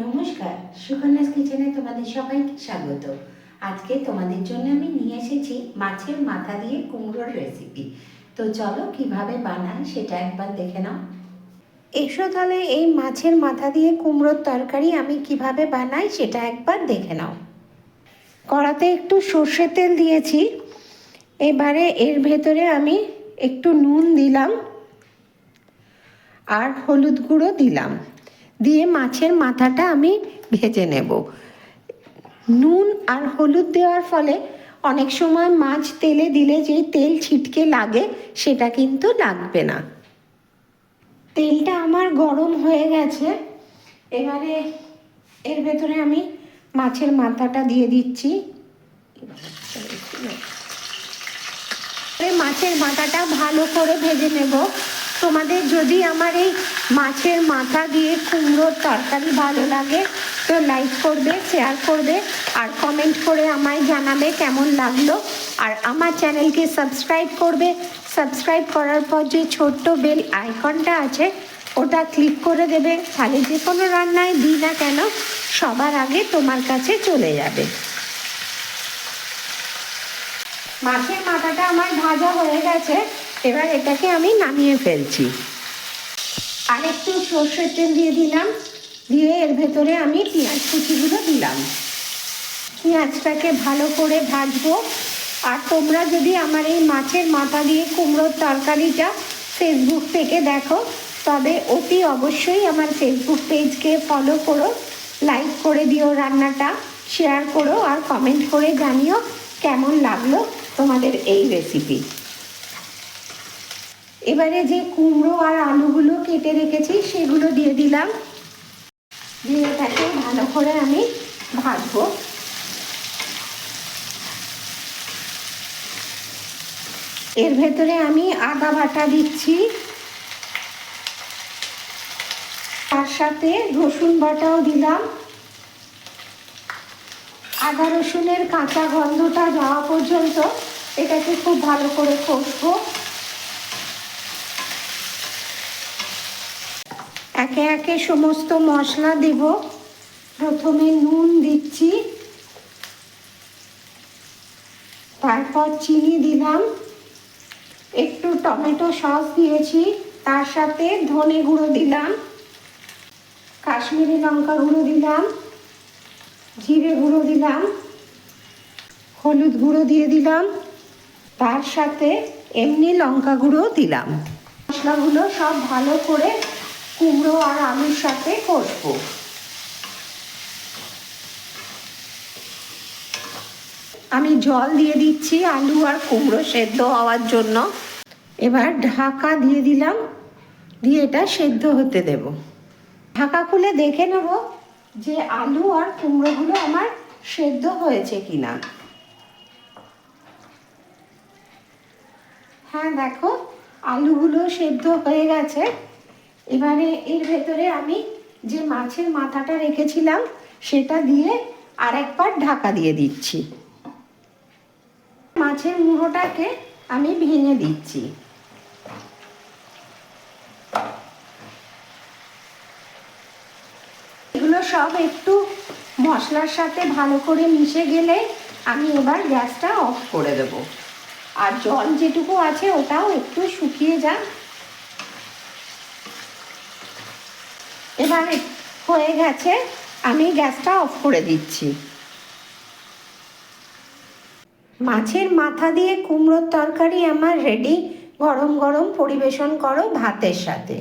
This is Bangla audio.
নমস্কার, সুকন্যাস কিচেনে তোমাদের সবাইকে স্বাগত। আজকে তোমাদের জন্য আমি নিয়ে এসেছি মাছের মাথা দিয়ে কুমড়োর রেসিপি তো চলো কীভাবে বানাই সেটা একবার দেখে নাও। এসো তাহলে এই মাছের মাথা দিয়ে কুমড়োর তরকারি আমি কীভাবে বানাই সেটা একবার দেখে নাও। কড়াতে একটু সর্ষের তেল দিয়েছি। এবারে এর ভেতরে আমি একটু নুন দিলাম। আর হলুদ গুঁড়ো দিলাম। দিয়ে মাছের মাথাটা আমি ভেজে নেব। নুন আর হলুদ দেওয়ার ফলে অনেক সময় মাছ তেলে দিলে যে তেল ছিটকে লাগে, সেটা কিন্তু লাগবে না। তেলটা আমার গরম হয়ে গেছে। এবারে এর ভেতরে আমি মাছের মাথাটা দিয়ে দিচ্ছি। মাছের মাথাটা ভালো করে ভেজে নেব। তোমাদের যদি আমার এই মাছের মাথা দিয়ে কুমড়োর তরকারি ভালো লাগে, তো লাইক করবে শেয়ার করবে, আর কমেন্ট করে আমায় জানাবে কেমন লাগল। আর আমার চ্যানেলকে সাবস্ক্রাইব করবে। সাবস্ক্রাইব করার পর যে ছোট্ট বেল আইকনটা আছে, ওটা ক্লিক করে দেবে। তাহলে যে কোনো রান্নায় দিই না কেন, সবার আগে তোমার কাছে চলে যাবে। মাছের মাথাটা আমার ভাজা হয়ে গেছে। এবার এটাকে আমি নামিয়ে ফেলছি। আর একটু সর্ষের তেল দিয়ে দিলাম। দিয়ে এর ভেতরে আমি পেঁয়াজ কুচিগুলো দিলাম। পেঁয়াজটাকে ভালো করে ভাজবো। আর তোমরা যদি আমার এই মাছের মাথা দিয়ে কুমড়োর তরকারিটা ফেসবুক থেকে দেখো, তবে অতি অবশ্যই আমার ফেসবুক পেজকে ফলো করো লাইক করে দিও রান্নাটা শেয়ার করো, আর কমেন্ট করে জানিও কেমন লাগল তোমাদের এই রেসিপি এবারে যে কুমড়ো আর আলুগুলো কেটে রেখেছি, সেগুলো দিয়ে দিলাম। দিয়ে এটাকে ভালো করে আমি ভাজবো। এর ভেতরে আমি আদা বাটা দিচ্ছি। তার সাথে রসুন বাটাও দিলাম। আদা রসুনের কাঁচা গন্ধটা যাওয়া পর্যন্ত এটাকে খুব ভালো করে কষবো। একে একে সমস্ত মশলা দেব। প্রথমে নুন দিচ্ছি। তারপর চিনি দিলাম। একটু টমেটো সস দিয়েছি। তার সাথে ধনে গুঁড়ো দিলাম। কাশ্মীরি লঙ্কা গুঁড়ো দিলাম। জিরে গুঁড়ো দিলাম। হলুদ গুঁড়ো দিয়ে দিলাম। তার সাথে এমনি লঙ্কা গুঁড়ো দিলাম। মশলাগুলো সব ভালো করে কুমড়ো আর আলুর সাথে কষবো। আমি জল দিয়ে দিচ্ছি আলু আর কুমড়ো সেদ্ধ হওয়ার জন্য। এবার ঢাকা দিয়ে দিলাম, দিয়ে এটা সেদ্ধ হতে দেব। ঢাকা খুলে দেখে নেব যে আলু আর কুমড়োগুলো আমার সেদ্ধ হয়েছে কিনা। হ্যাঁ দেখো, আলুগুলো সেদ্ধ হয়ে গেছে। এবারে এর ভেতরে আমি যে মাছের মাথাটা রেখেছিলাম, সেটা দিয়ে আর একবার ঢাকা দিয়ে দিচ্ছি। মাছের মুড়োটাকে আমি ভেঙে দিচ্ছি। এগুলো সব একটু মশলার সাথে ভালো করে মিশে গেলে আমি এবার গ্যাসটা অফ করে দেব। আর জল যেটুকু আছে, ওটাও একটু শুকিয়ে যাক। এবার হয়ে গেছে, আমি গ্যাসটা অফ করে দিচ্ছি। মাছের মাথা দিয়ে কুমড়োর তরকারি আমার রেডি গরম গরম পরিবেশন করো ভাতের সাথে।